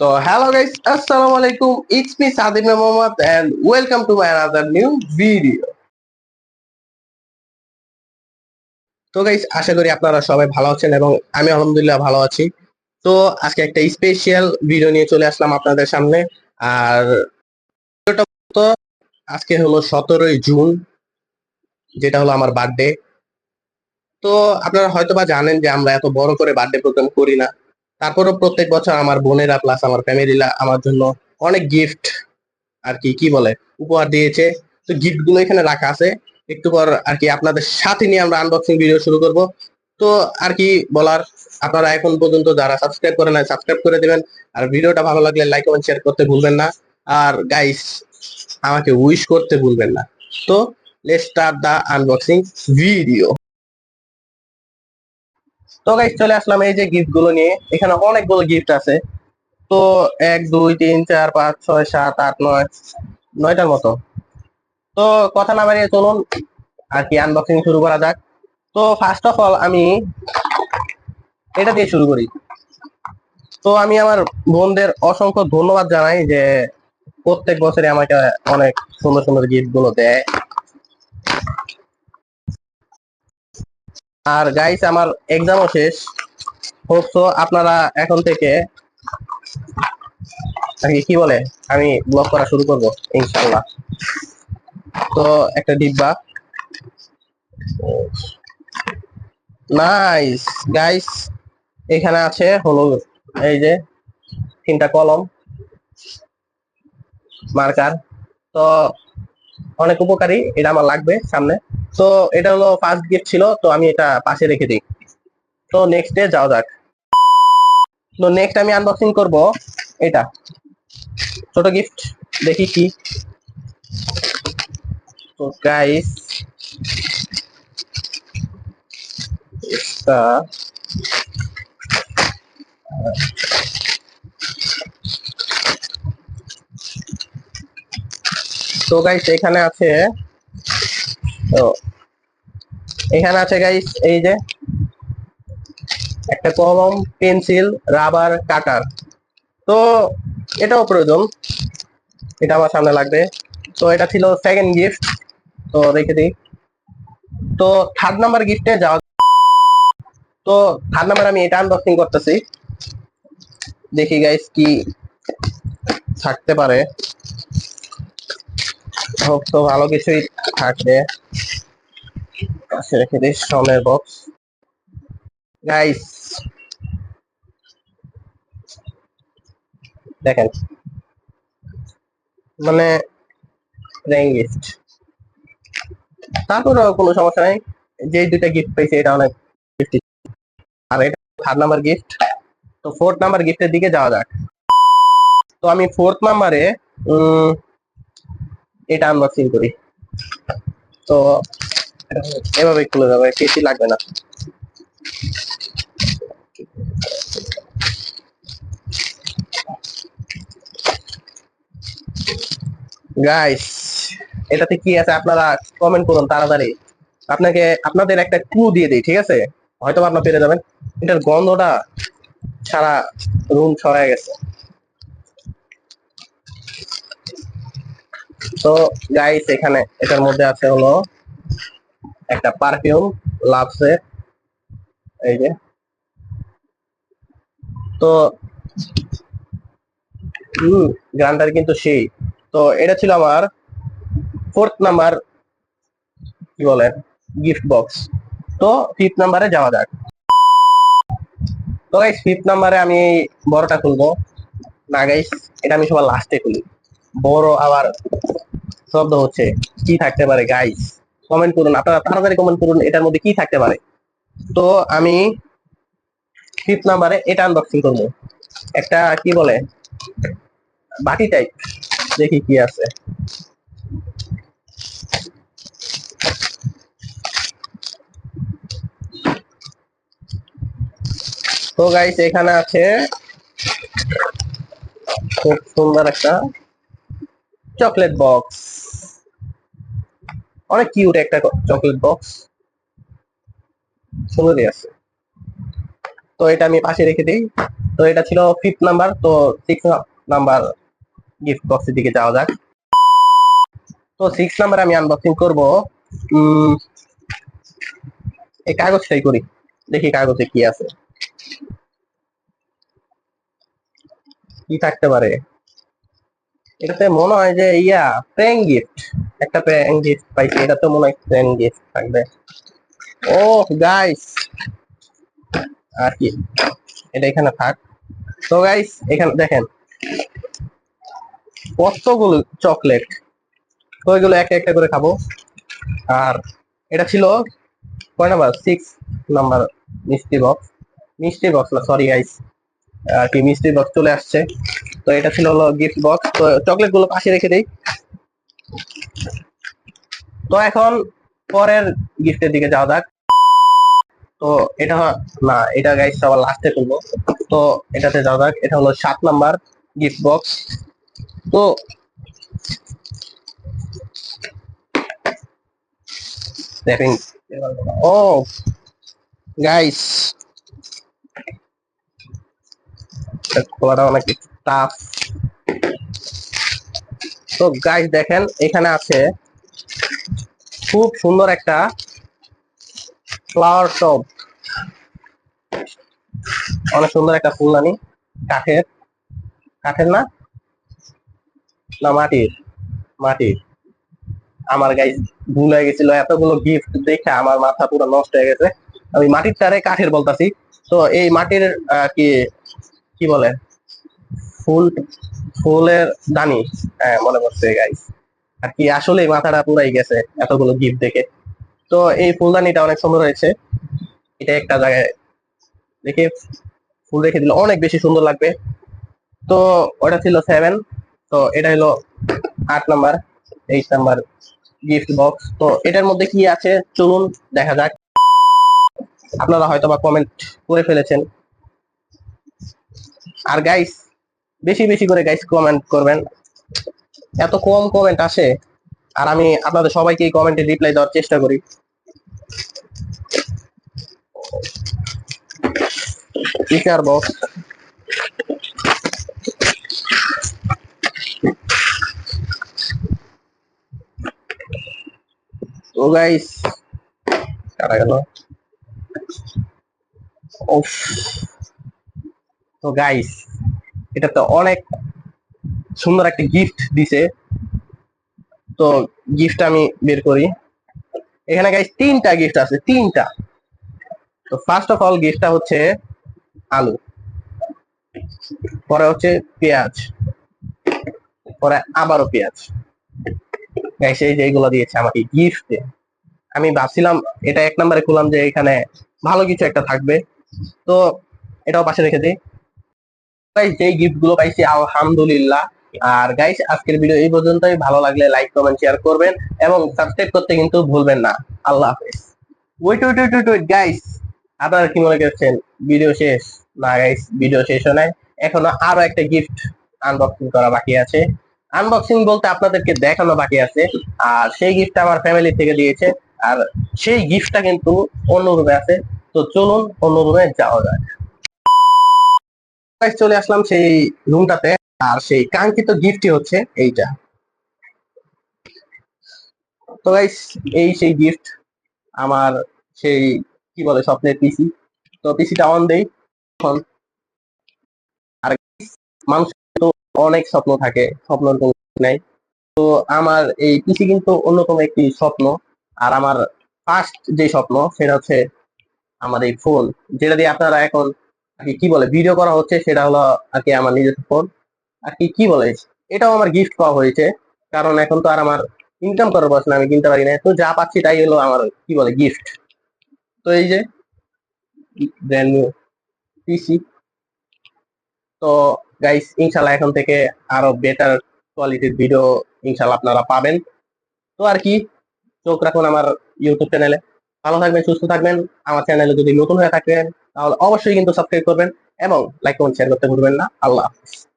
তো hello guys আসসালামু আলাইকুম। It's me Sadim Mohammad and welcome to my another new video তো guys আশা করি আপনারা সবাই ভালো আছেন এবং আমি আলহামদুলিল্লাহ ভালো আছি। তো আজকে একটা স্পেশাল ভিডিও নিয়ে চলে আসলাম আপনাদের সামনে। আর তো আজকে হলো সতেরোই জুন, যেটা হলো আমার বার্থডে তো আপনারা হয়তোবা জানেন যে আমরা এত বড় করে বার্থডে প্রোগ্রাম করি না। তারপরও প্রত্যেক বছর আমার বোনেরা প্লাস আমার ফ্যামিলিরা আমার জন্য অনেক গিফট আর কি কি বলে, উপহার দিয়েছে। তো গিফটগুলো এখানে রাখা আছে। একটু পর আর কি আপনাদের সাথে নিয়ে আমরা আনবক্সিং ভিডিও শুরু করব। তো আর কি বলার, আপনারা এখন পর্যন্ত যারা সাবস্ক্রাইব করে না সাবস্ক্রাইব করে দিবেন। আর ভিডিওটা ভালো লাগলে লাইক কমেন্ট শেয়ার করতে ভুলবেন না। আর গাইস আমাকে উইশ করতে ভুলবেন না। তো let start the unboxing video তো গাইস চলে আসলাম এই যে গিফটগুলো নিয়ে। এখানে অনেকগুলো গিফট আছে। তো এক, দুই, তিন, চার, পাঁচ, ছয়, সাত, আট, নয়, নয়টার মতো। তো কথা না বাড়িয়ে চলুন, আর কি আনবক্সিং শুরু করা যাক। তো ফার্স্ট অফ অল আমি এটা দিয়ে শুরু করি। তো আমি আমার বোনদের অসংখ্য ধন্যবাদ জানাই যে প্রত্যেক বছরে আমাকে অনেক সুন্দর সুন্দর গিফটগুলো দেয়। আর গাইস আমার এক্সামও শেষ। হোপসো আপনারা এখন থেকে কি বলে? আমি ব্লগ করা শুরু করব, ইনশাআল্লাহ। তো একটা ডিব্বা। নাইস গাইস এখানে আছে হলো এই যে তিনটা কলম মার্কার তো অনেক উপকারী, এটা আমার লাগবে সামনে। তো এটা হলো ফার্স্ট গিফট ছিল, তো আমি এটা পাশে রেখে দিই। তো নেক্সট ডে যাওয়া যাক। তো নেক্সট আমি আনবক্সিং করব, এটা। ছোট গিফট দেখি কি। তো গাইস এটা। তো গাইস এখানে আছে তো এখানে আছে গাইস এই যে একটা কলম, পেন্সিল, রাবার, কাটার। তো এটাও প্রয়োজন। এটা আমার সামনে লাগবে। তো এটা ছিল সেকেন্ড গিফট তো রেখে দিই। তো থার্ড নাম্বার গিফটে যাওয়া তো থার্ড নাম্বার আমি এটা আনবক্সিং করতেছি। দেখি গাইস কি থাকতে পারে। হোক তো ভালো কিছুই থাকবে। রেখে দিই স্বর্ণের বক্স গাইস দেখেন মানে তারপরেও কোনো সমস্যা নাই। যে দুইটা গিফট পেয়েছে, এটা অনেক গিফট আর এটা থার্ড নাম্বার গিফট তো ফোর্থ নাম্বার গিফটের দিকে যাওয়া যাক। তো আমি ফোর্থ নাম্বারে এটা আনবক্সিং করি। তো, এভাবে খুলে যাবে, বেশি লাগবে না। গাইস এটাতে কি আছে আপনারা কমেন্ট করুন তাড়াতাড়ি। আপনাকে, আপনাদের একটা ক্লু দিয়ে দিই, ঠিক আছে? হয়তো আপনারা পেরে যাবেন। এটার গন্ধটা সারা রুম ছড়ায় গেছে। তো গাইস এখানে এটার মধ্যে আছে হলো একটা পারফিউম লাভসের এই যে। তো হম, গ্রান্ডার কিন্তু সেই। তো এটা ছিল আমার ফোর্থ নাম্বার কি বলে গিফট বক্স তো ফিফথ নাম্বারে যাওয়া যাক। তো গাইস ফিফথ নাম্বারে আমি বড়টা খুলবো। না গাইস এটা আমি সবার লাস্টে খুলি। বড় আবার শব্দ হচ্ছে, কি থাকতে পারে গাইস কমেন্ট করুন, আপনারা তাড়াতাড়ি কমেন্ট করুন, এটার মধ্যে কি থাকতে পারে? তো আমি ফিফ নাম্বারে এটা আনবক্সিং করব। একটা কি বলে, বাটি টাইপ দেখি কি আছে। তো গাইস এখানে আছে খুব সুন্দর একটা চকলেট বক্স। অনেক কিউট একটা চকলেট বক্স। সুন্দরই আছে। তো এটা আমি পাশে রেখে দিই। তো এটা ছিল ফিফথ নাম্বার তো সিক্স নাম্বার গিফট বক্সের দিকে যাওয়া যাক। তো সিক্স নাম্বার আমি আনবক্সিং করব। এই কাগজটাই করি। দেখি কাগজে কি আছে। কি থাকতে পারে? এটাতে মনে হয় যে ইয়া প্র্যাং গিফট একটা প্র্যাং গিফট পাইছি, এটা তো মনে হয় প্র্যাং গিফট থাকবে। ও গাইস আর কি, এটা এখানে থাক। তো গাইস এখানে, দেখেন, কতগুলো চকলেট তো এগুলো একটা একটা করে খাব। আর এটা ছিল কয় নাম্বার? সিক্স নাম্বার মিষ্টি বক্স মিষ্টি বক্স না সরি গাইস আর কি, মিষ্টি বক্স চলে আসছে। তো এটা ছিল হলো গিফট বক্স তো চকলেটগুলো পাশে রেখে দেই। তো এখন পরের গিফটের দিকে যাওয়া যাক। তো এটা না, এটা গাইস সবার লাস্টে খুলবো তো এটাতে যাওয়া যাক। এটা হলো সাত নাম্বার গিফট বক্স তো দেখেন। ও গাইস খোলাটা অনেক টাফ তো গাইস দেখেন, এখানে আছে খুব সুন্দর একটা ফ্লাওয়ার টপ অনেক সুন্দর একটা ফুলদানি, কাঠের। কাঠের না? না, মাটির। মাটির। আমার গাইস ভুল হয়ে গেছিল। এতগুলো গিফট দেখে আমার মাথা পুরো নষ্ট হয়ে গেছে। আমি মাটির টারে কাঠের বলতাছি। তো এই মাটির কি কি বলে? ফুল, ফুলের দানি। হ্যাঁ মনে পড়ছে গাইস আর কি আসলে মাথাটা পুরাই গেছে এতগুলো গিফট দেখে। তো এই ফুলদানিটা অনেক সুন্দর হয়েছে। এটা একটা জায়গায় দেখে ফুল রেখে দিলে অনেক বেশি সুন্দর লাগবে। তো ওটা ছিল সেভেন তো এটা হলো আট number eight number gift box তো এটার মধ্যে কি আছে? চলুন দেখা যাক। আপনারা হয়তো বা কমেন্ট করে ফেলেছেন। আর গাইস বেশি বেশি করে গাইস কমেন্ট করবেন। এত কম কমেন্ট আসে, আর আমি আপনাদের সবাইকে এই কমেন্টে রিপ্লাই দেওয়ার চেষ্টা করি। স্পিকার বক্স তো গাইস কাটা গেল? তো গাইস এটা তো অনেক সুন্দর একটা গিফট দিছে। তো গিফট আমি বের করি। এখানে গাইস তিনটা গিফট আছে, তিনটা। তো ফার্স্ট অফ অল গিফটটা হচ্ছে আলু। পরে হচ্ছে পেঁয়াজ। পরে আবারও পেঁয়াজ। গাইস এই যে এইগুলো দিয়েছে আমাকে গিফটে আমি ভাবছিলাম, এটা এক নম্বরে খুললাম যে এখানে ভালো কিছু একটা থাকবে। তো এটাও পাশে রেখে দিই। গাইস গিফটগুলো পাইছি আলহামদুলিল্লাহ। আর গাইস আজকের ভিডিও এই পর্যন্তই। ভালো লাগলে লাইক কমেন্ট শেয়ার করবেন এবং সাবস্ক্রাইব করতে কিন্তু ভুলবেন না। আল্লাহ হাফেজ। Wait wait wait wait guys কি মনে করছেন? ভিডিও শেষ? না গাইস ভিডিও শেষ হয় এখনও আরও একটা গিফট আনবক্সিং করা বাকি আছে। আনবক্সিং বলতে আপনাদেরকে দেখানো বাকি আছে। আর সেই গিফটটা আমার ফ্যামিলি থেকে দিয়েছে। আর সেই গিফটটা কিন্তু অন্য রুমে আছে। তো চলুন অন্য রুমে যাওয়া Guys, চলে আসলাম সেই রুমটাতে। আর সেই কাঙ্ক্ষিত গিফটই হচ্ছে এইটা। তো গাইস এই সেই গিফট আমার সেই, কি বলে, স্বপ্নের পিসি। তো পিসিটা অন দেই। আর মানুষের তো অনেক স্বপ্ন থাকে, স্বপ্নের কোনো নাই। তো আমার এই পিসি কিন্তু অন্যতম একটি স্বপ্ন। আর আমার ফার্স্ট যে স্বপ্ন, সেটা হচ্ছে আমার এই ফোন যেটা দিয়ে আপনারা এখন আর কি বলে ভিডিও করা হচ্ছে, সেটা হলো আর কি আমার নিজের ফোন আর কি কি বলে, এটাও আমার গিফট পাওয়া হয়েছে, কারণ এখন তো আর আমার ইনকাম করার বয়স আমি কিনতে পারি না। তো যা পাচ্ছি তাই হলো আমার কি বলে গিফট তো এই যে ব্র্যান্ড নিউ পিসি তো গাইস ইনশাল্লাহ এখন থেকে আরও বেটার কোয়ালিটির ভিডিও ইনশাল্লাহ আপনারা পাবেন। তো আর কি চোখ রাখুন আমার ইউটিউব চ্যানেলে ভালো থাকবেন, সুস্থ থাকবেন। আমার চ্যানেলে যদি নতুন হয়ে থাকেন তাহলে অবশ্যই কিন্তু সাবস্ক্রাইব করবেন এবং লাইক কমেন্ট শেয়ার করতে ভুলবেন না। আল্লাহ হাফিজ।